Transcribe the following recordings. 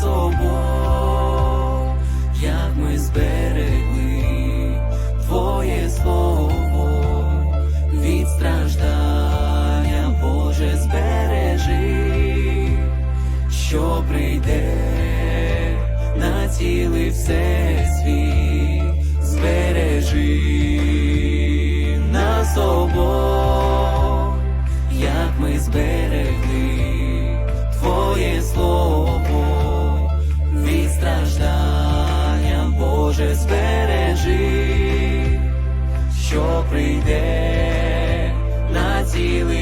нас обох, що прийде на цілий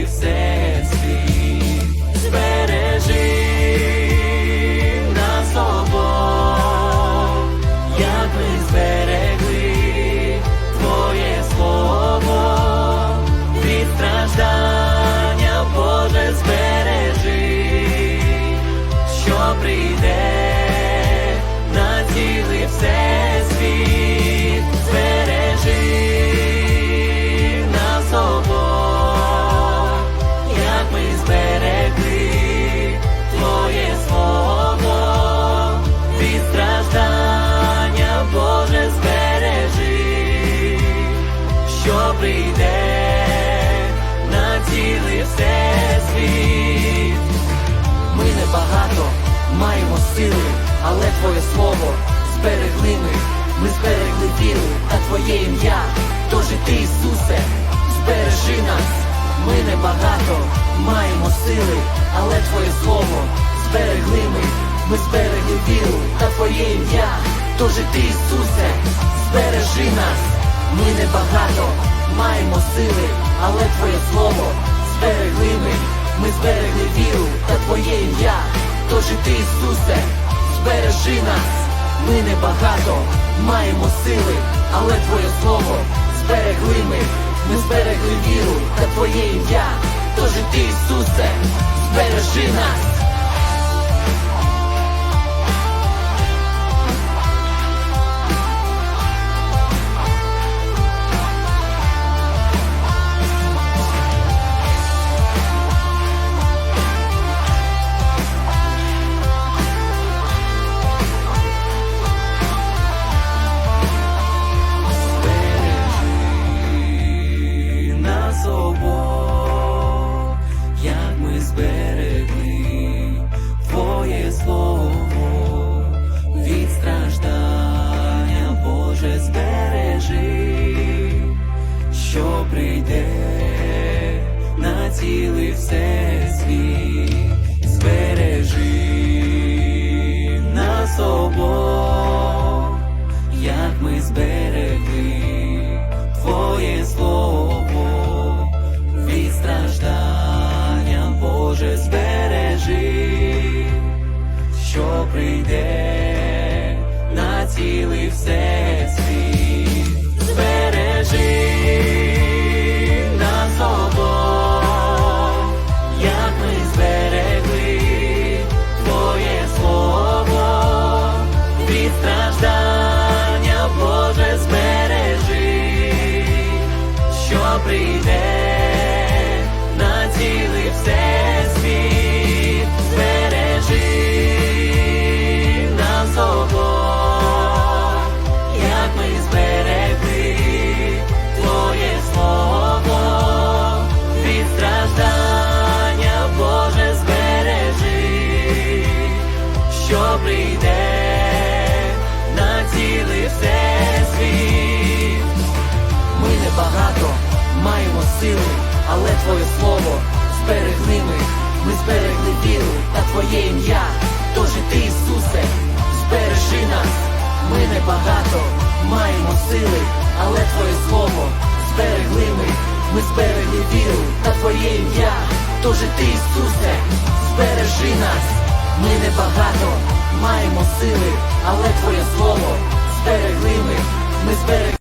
сили, але Твоє слово зберегли ми. Ми зберегли віру та Твоє ім'я. Тож і ти, Ісусе, збережи нас. Ми небагато маємо сили, але Твоє слово зберегли ми. Ми зберегли віру та Твоє ім'я. Тож і ти, Ісусе, збережи нас. Ми небагато маємо сили, але Твоє слово зберегли ми. Ми зберегли віру та Твоє ім'я. Тож і ти, Ісусе, збережи нас. Ми небагато маємо сили, але Твоє слово зберегли ми. Ми зберегли віру та Твоє ім'я. Тож і ти, Ісусе, збережи нас. Нас багато, маємо сили, але твоє слово зберегли ми, ми зберегли віру та твоє ім'я, тож і ти, Ісусе, збережи нас, ми небагато, маємо сили, але Твоє слово зберегли ми, ми зберегли.